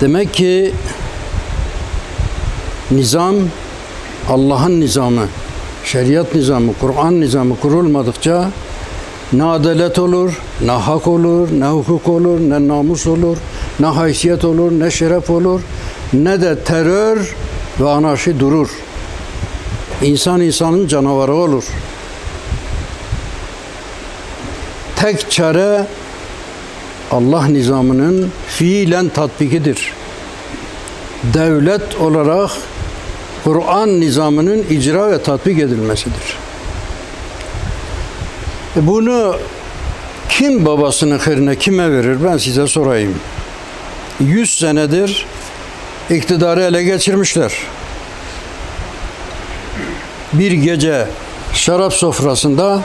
Demek ki nizam Allah'ın nizamı, şeriat nizamı, Kur'an nizamı kurulmadıkça ne adalet olur, ne hak olur, ne hukuk olur, ne namus olur, ne haysiyet olur, ne şeref olur, ne de terör ve anarşi durur. İnsan insanın canavarı olur. Tek çare Allah nizamının fiilen tatbikidir. Devlet olarak Kur'an nizamının icra ve tatbik edilmesidir. E Bunu kim babasının hayrına kime verir ben size sorayım. 100 senedir iktidarı ele geçirmişler. Bir gece şarap sofrasında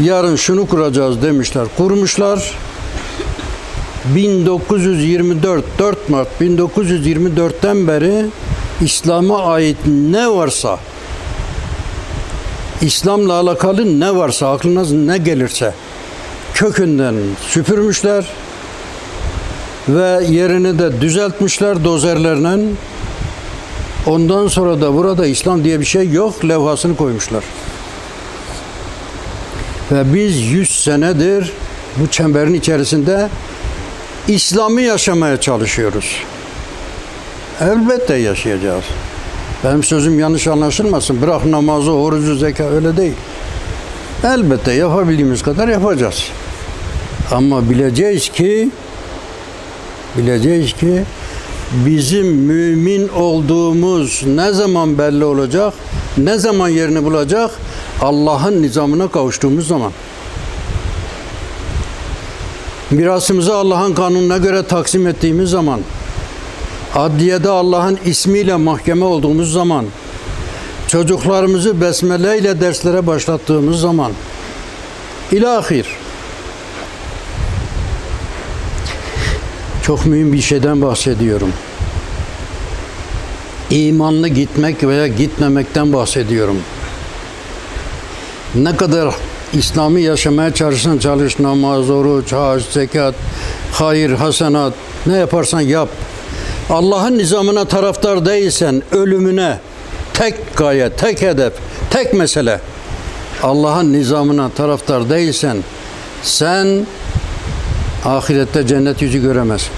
yarın şunu kuracağız demişler. Kurmuşlar. 1924 4 Mart 1924'ten beri İslam'a ait ne varsa İslam'la alakalı ne varsa aklınız ne gelirse kökünden süpürmüşler ve yerini de düzeltmişler dozerlerle. Ondan sonra da burada İslam diye bir şey yok levhasını koymuşlar. Ve biz 100 senedir bu çemberin içerisinde İslam'ı yaşamaya çalışıyoruz. Elbette yaşayacağız. Benim sözüm yanlış anlaşılmasın. Bırak namazı, orucu, zeka öyle değil. Elbette yapabildiğimiz kadar yapacağız. Ama bileceğiz ki bileceğiz ki bizim mümin olduğumuz ne zaman belli olacak? Ne zaman yerini bulacak? Allah'ın nizamına kavuştuğumuz zaman. Mirasımızı Allah'ın kanununa göre taksim ettiğimiz zaman, adliyede Allah'ın ismiyle mahkeme olduğumuz zaman, çocuklarımızı besmele ile derslere başlattığımız zaman, ilahir. Çok mühim bir şeyden bahsediyorum. İmanlı gitmek veya gitmemekten bahsediyorum. Ne kadar İslam'ı yaşamaya çalışsan çalış, namaz, oruç, hac, zekat, hayır, hasenat, ne yaparsan yap. Allah'ın nizamına taraftar değilsen ölümüne tek gaye, tek hedef, tek mesele. Allah'ın nizamına taraftar değilsen sen ahirette cennet yüzü göremezsin.